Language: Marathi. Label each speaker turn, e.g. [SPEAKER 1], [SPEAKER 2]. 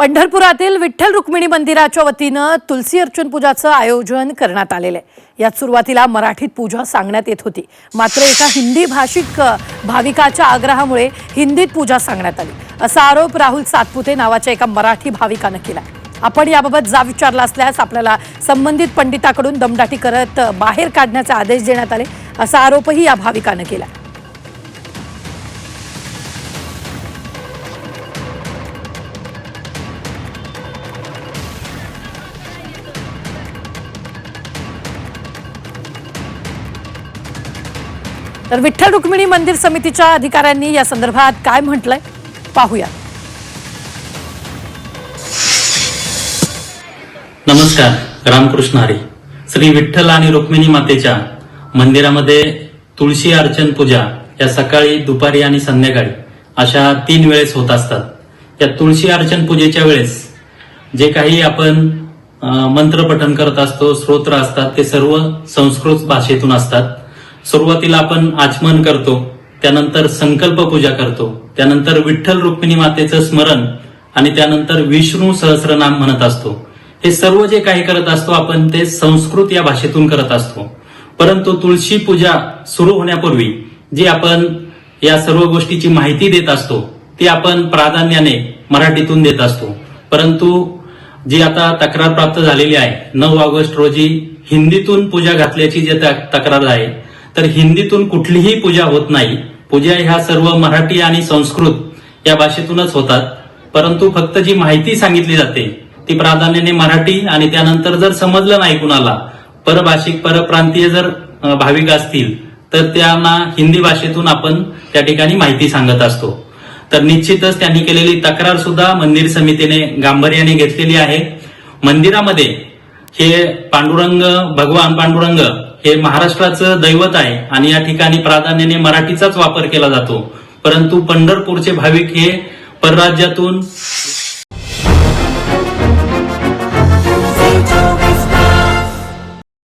[SPEAKER 1] पंढरपुरातील विठ्ठल रुक्मिणी मंदिराच्या वतीनं तुलसी अर्चन पूजाचं आयोजन करण्यात आलेलं आहे. यात सुरुवातीला मराठीत पूजा सांगण्यात येत होती. मात्र एका हिंदी भाषिक भाविकाच्या आग्रहामुळे हिंदीत पूजा सांगण्यात आली. असा आरोप राहुल सातपुते नावाच्या एका मराठी भाविकानं केला आपण याबाबत जा विचारला असल्यास आपल्याला संबंधित पंडिताकडून दमदाटी करत बाहेर काढण्याचे आदेश देण्यात आले असा आरोपही या भाविकानं केला तर विठ्ठल रुक्मिणी मंदिर समितीच्या अधिकाऱ्यांनी या संदर्भात काय म्हटलंय पाहूया.
[SPEAKER 2] नमस्कार रामकृष्ण हरी. श्री विठ्ठल आणि रुक्मिणी मातेच्या मंदिरामध्ये तुळशी अर्चन पूजा या सकाळी दुपारी आणि संध्याकाळी अशा तीन वेळेस होत असतात. या तुळशी अर्चन पूजेच्या वेळेस जे काही आपण मंत्र पठन करत असतो स्तोत्र असतात ते सर्व संस्कृत भाषेतून असतात. सुरुवातीला आपण आचमन करतो त्यानंतर संकल्प पूजा करतो त्यानंतर विठ्ठल रुक्मिणी मातेचं स्मरण आणि त्यानंतर विष्णू सहस्रनाम म्हणत असतो. हे सर्व जे काही करत असतो आपण ते संस्कृत या भाषेतून करत असतो. परंतु तुळशी पूजा सुरू होण्यापूर्वी जी आपण या सर्व गोष्टीची माहिती देत असतो ती आपण प्राधान्याने मराठीतून देत असतो. परंतु जी आता तक्रार प्राप्त झालेली आहे नऊ ऑगस्ट रोजी हिंदीतून पूजा घातल्याची जी तक- तक्रार आहे तर हिंदीतून कुठलीही पूजा होत नाही. पूजा ह्या सर्व मराठी आणि संस्कृत या भाषेतूनच होतात. परंतु फक्त जी माहिती सांगितली जाते ती प्राधान्याने मराठी आणि त्यानंतर जर समजलं नाही कुणाला परभाषिक परप्रांतीय जर भाविक असतील तर त्यांना हिंदी भाषेतून आपण त्या ठिकाणी माहिती सांगत असतो. तर निश्चितच त्यांनी केलेली तक्रार सुद्धा मंदिर समितीने गांभीर्याने घेतलेली आहे. मंदिरामध्ये हे पांडुरंग भगवान पांडुरंग हे महाराष्ट्राचं दैवत आहे आणि या ठिकाणी प्राधान्याने मराठीचाच वापर केला जातो. परंतु पंढरपूरचे भाविक हे परराज्यातून